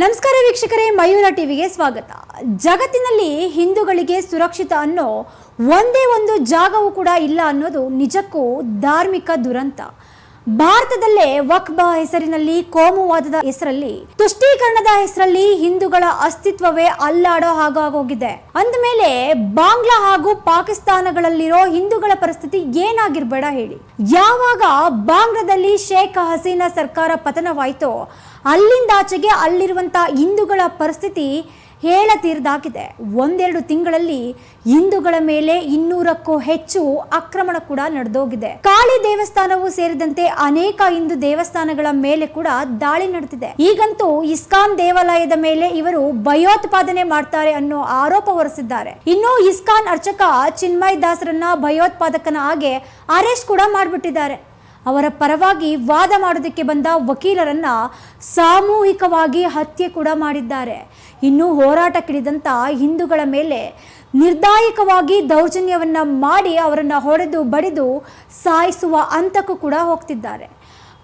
ನಮಸ್ಕಾರ ವೀಕ್ಷಕರೇ, ಮಯೂರ ಟಿವಿಗೆ ಸ್ವಾಗತ. ಜಗತ್ತಿನಲ್ಲಿ ಹಿಂದೂಗಳಿಗೆ ಸುರಕ್ಷಿತ ಅನ್ನೋ ಒಂದೇ ಒಂದು ಜಾಗವೂ ಕೂಡ ಇಲ್ಲ ಅನ್ನೋದು ನಿಜಕ್ಕೂ ಧಾರ್ಮಿಕ ದುರಂತ. ಭಾರತದಲ್ಲೇ ವಕ್ಬ ಹೆಸರಿನಲ್ಲಿ ಕೋಮುವಾದದ ಹೆಸರಲ್ಲಿ ತುಷ್ಟೀಕರಣದ ಹೆಸರಲ್ಲಿ ಹಿಂದೂಗಳ ಅಸ್ತಿತ್ವವೇ ಅಲ್ಲಾಡೋ ಹಾಗಾಗೋಗಿದೆ. ಅಂದಮೇಲೆ ಬಾಂಗ್ಲಾ ಹಾಗೂ ಪಾಕಿಸ್ತಾನಗಳಲ್ಲಿರೋ ಹಿಂದೂಗಳ ಪರಿಸ್ಥಿತಿ ಏನಾಗಿರ್ಬೇಡ ಹೇಳಿ. ಯಾವಾಗ ಬಾಂಗ್ಲಾದಲ್ಲಿ ಶೇಖ್ ಹಸೀನಾ ಸರ್ಕಾರ ಪತನವಾಯಿತೋ ಅಲ್ಲಿಂದಾಚೆಗೆ ಅಲ್ಲಿರುವಂಥ ಹಿಂದೂಗಳ ಪರಿಸ್ಥಿತಿ ಹೇಳತೀರ್ದಾಗಿದೆ ಒಂದೆರಡು ತಿಂಗಳಲ್ಲಿ ಹಿಂದೂಗಳ ಮೇಲೆ ಇನ್ನೂರಕ್ಕೂ ಹೆಚ್ಚು ಆಕ್ರಮಣ ಕೂಡ ನಡೆದೋಗಿದೆ. ಕಾಳಿ ದೇವಸ್ಥಾನವು ಸೇರಿದಂತೆ ಅನೇಕ ಹಿಂದೂ ದೇವಸ್ಥಾನಗಳ ಮೇಲೆ ಕೂಡ ದಾಳಿ ನಡೆದಿದೆ. ಈಗಂತೂ ಇಸ್ಕಾನ್ ದೇವಾಲಯದ ಮೇಲೆ ಇವರು ಭಯೋತ್ಪಾದನೆ ಮಾಡ್ತಾರೆ ಅನ್ನೋ ಆರೋಪ ಹೊರಿಸಿದ್ದಾರೆ. ಇನ್ನು ಇಸ್ಕಾನ್ ಅರ್ಚಕ ಚಿನ್ಮಯ್ ದಾಸರನ್ನ ಭಯೋತ್ಪಾದಕನ ಹಾಗೆ ಅರೆಸ್ಟ್ ಕೂಡ ಮಾಡಿಬಿಟ್ಟಿದ್ದಾರೆ. ಅವರ ಪರವಾಗಿ ವಾದ ಮಾಡೋದಕ್ಕೆ ಬಂದ ವಕೀಲರನ್ನ ಸಾಮೂಹಿಕವಾಗಿ ಹತ್ಯೆ ಕೂಡ ಮಾಡಿದ್ದಾರೆ. ಇನ್ನು ಹೋರಾಟಕ್ಕಿಳಿದಂಥ ಹಿಂದೂಗಳ ಮೇಲೆ ನಿರ್ದಾಯಕವಾಗಿ ದೌರ್ಜನ್ಯವನ್ನ ಮಾಡಿ ಅವರನ್ನು ಹೊಡೆದು ಬಡಿದು ಸಾಯಿಸುವ ಹಂತಕ್ಕೂ ಕೂಡ ಹೋಗ್ತಿದ್ದಾರೆ.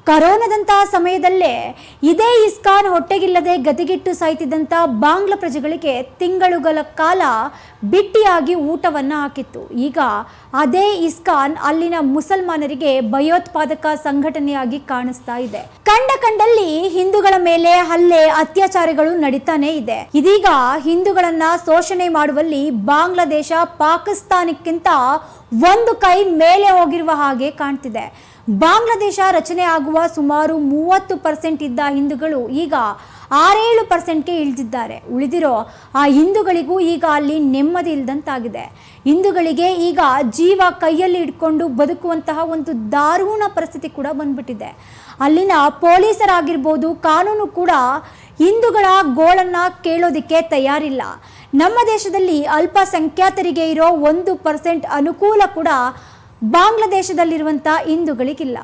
ಕರೋನಾದಂತಹ ಸಮಯದಲ್ಲೇ ಇದೇ ಇಸ್ಕಾನ್ ಹೊಟ್ಟೆಗಿಲ್ಲದೆ ಗತಿಗಿಟ್ಟು ಸಾಯ್ತಿದ್ದಂಥ ಬಾಂಗ್ಲ ಪ್ರಜೆಗಳಿಗೆ ತಿಂಗಳುಗಳ ಕಾಲ ಬಿಟ್ಟಿಯಾಗಿ ಊಟವನ್ನು ಹಾಕಿತ್ತು. ಈಗ ಅದೇ ಇಸ್ಕಾನ್ ಅಲ್ಲಿನ ಮುಸಲ್ಮಾನರಿಗೆ ಭಯೋತ್ಪಾದಕ ಸಂಘಟನೆಯಾಗಿ ಕಾಣಿಸ್ತಾ ಇದೆ. ಕಂಡ ಕಂಡಲ್ಲಿ ಹಿಂದೂಗಳ ಮೇಲೆ ಹಲ್ಲೆ, ಅತ್ಯಾಚಾರಗಳು ನಡೀತಾನೆ ಇದೆ. ಇದೀಗ ಹಿಂದೂಗಳನ್ನ ಶೋಷಣೆ ಮಾಡುವಲ್ಲಿ ಬಾಂಗ್ಲಾದೇಶ ಪಾಕಿಸ್ತಾನಕ್ಕಿಂತ ಒಂದು ಕೈ ಮೇಲೆ ಹೋಗಿರುವ ಹಾಗೆ ಕಾಣ್ತಿದೆ. ಬಾಂಗ್ಲಾದೇಶ ರಚನೆ ಆಗುವ ಸುಮಾರು ಮೂವತ್ತು ಪರ್ಸೆಂಟ್ ಇದ್ದ ಹಿಂದೂಗಳು ಈಗ ಆರೇಳು ಪರ್ಸೆಂಟ್ಗೆ ಇಳಿದಿದ್ದಾರೆ. ಉಳಿದಿರೋ ಆ ಹಿಂದೂಗಳಿಗೂ ಈಗ ಅಲ್ಲಿ ನೆಮ್ಮದಿ ಇಲ್ದಂತಾಗಿದೆ. ಹಿಂದೂಗಳಿಗೆ ಈಗ ಜೀವ ಕೈಯಲ್ಲಿ ಇಟ್ಕೊಂಡು ಬದುಕುವಂತಹ ಒಂದು ದಾರುಣ ಪರಿಸ್ಥಿತಿ ಕೂಡ ಬಂದ್ಬಿಟ್ಟಿದೆ. ಅಲ್ಲಿನ ಪೊಲೀಸರಾಗಿರ್ಬೋದು ಕಾನೂನು ಕೂಡ ಹಿಂದೂಗಳ ಗೋಳನ್ನ ಕೇಳೋದಿಕ್ಕೆ ತಯಾರಿಲ್ಲ. ನಮ್ಮ ದೇಶದಲ್ಲಿ ಅಲ್ಪಸಂಖ್ಯಾತರಿಗೆ ಇರೋ ಒಂದು ಪರ್ಸೆಂಟ್ ಅನುಕೂಲ ಕೂಡ ಬಾಂಗ್ಲಾದೇಶದಲ್ಲಿರುವಂಥ ಹಿಂದೂಗಳಿಗಿಲ್ಲ.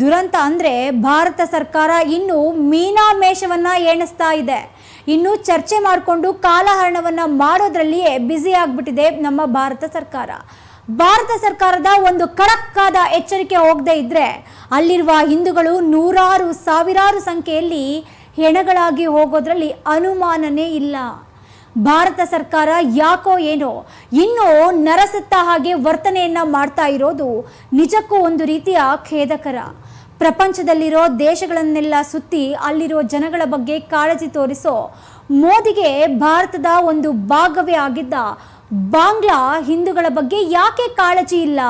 ದುರಂತ ಅಂದರೆ ಭಾರತ ಸರ್ಕಾರ ಇನ್ನು ಮೀನಾಮೇಷವನ್ನ ಎಣಿಸ್ತಾ ಇದೆ. ಇನ್ನು ಚರ್ಚೆ ಮಾಡಿಕೊಂಡು ಕಾಲಹರಣವನ್ನು ಮಾಡೋದ್ರಲ್ಲಿಯೇ ಬ್ಯುಸಿ ಆಗ್ಬಿಟ್ಟಿದೆ ನಮ್ಮ ಭಾರತ ಸರ್ಕಾರ. ಭಾರತ ಸರ್ಕಾರದ ಒಂದು ಕಡಕ್ಕಾದ ಎಚ್ಚರಿಕೆ ಹೋಗದೇ ಇದ್ರೆ ಅಲ್ಲಿರುವ ಹಿಂದೂಗಳು ನೂರಾರು ಸಾವಿರಾರು ಸಂಖ್ಯೆಯಲ್ಲಿ ಹೆಣಗಳಾಗಿ ಹೋಗೋದ್ರಲ್ಲಿ ಅನುಮಾನನೇ ಇಲ್ಲ. ಭಾರತ ಸರ್ಕಾರ ಯಾಕೋ ಏನೋ, ಇನ್ನೂ ನರಸತ್ತ ಹಾಗೆ ವರ್ತನೆಯನ್ನ ಮಾಡ್ತಾ ಇರೋದು ನಿಜಕ್ಕೂ ಒಂದು ರೀತಿಯ ಖೇದಕರ. ಪ್ರಪಂಚದಲ್ಲಿರೋ ದೇಶಗಳನ್ನೆಲ್ಲ ಸುತ್ತಿ ಅಲ್ಲಿರೋ ಜನಗಳ ಬಗ್ಗೆ ಕಾಳಜಿ ತೋರಿಸೋ ಮೋದಿಗೆ ಭಾರತದ ಒಂದು ಭಾಗವೇ ಆಗಿದ್ದ ಬಾಂಗ್ಲಾ ಹಿಂದೂಗಳ ಬಗ್ಗೆ ಯಾಕೆ ಕಾಳಜಿ ಇಲ್ಲ?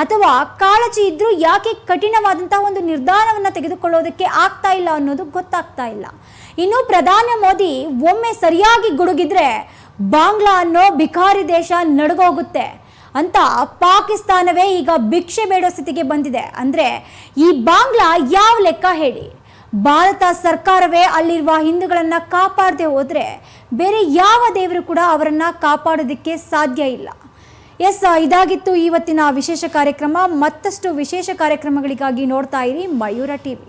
ಅಥವಾ ಕಾಳಜಿ ಇದ್ದರೂ ಯಾಕೆ ಕಠಿಣವಾದಂತಹ ಒಂದು ನಿರ್ಧಾರವನ್ನು ತೆಗೆದುಕೊಳ್ಳೋದಕ್ಕೆ ಆಗ್ತಾ ಇಲ್ಲ ಅನ್ನೋದು ಗೊತ್ತಾಗ್ತಾ ಇಲ್ಲ. ಇನ್ನು ಪ್ರಧಾನಿ ಮೋದಿ ಒಮ್ಮೆ ಸರಿಯಾಗಿ ಗುಡುಗಿದ್ರೆ ಬಾಂಗ್ಲಾ ಅನ್ನೋ ಬಿಕಾರಿ ದೇಶ ನಡುಗೋಗುತ್ತೆ ಅಂತ ಪಾಕಿಸ್ತಾನವೇ ಈಗ ಭಿಕ್ಷೆ ಬೇಡೋ ಸ್ಥಿತಿಗೆ ಬಂದಿದೆ. ಅಂದ್ರೆ ಈ ಬಾಂಗ್ಲಾ ಯಾವ ಲೆಕ್ಕ ಹೇಳಿ? ಭಾರತ ಸರ್ಕಾರವೇ ಅಲ್ಲಿರುವ ಹಿಂದೂಗಳನ್ನು ಕಾಪಾಡದೆ ಹೋದರೆ ಬೇರೆ ಯಾವ ದೇವರು ಕೂಡ ಅವರನ್ನು ಕಾಪಾಡೋದಕ್ಕೆ ಸಾಧ್ಯ ಇಲ್ಲ. ಎಸ್ ಇದಾಗಿತ್ತು ಇವತ್ತಿನ ವಿಶೇಷ ಕಾರ್ಯಕ್ರಮ. ಮತ್ತಷ್ಟು ವಿಶೇಷ ಕಾರ್ಯಕ್ರಮಗಳಿಗಾಗಿ ನೋಡ್ತಾ ಇರಿ ಮಯೂರ ಟಿವಿ.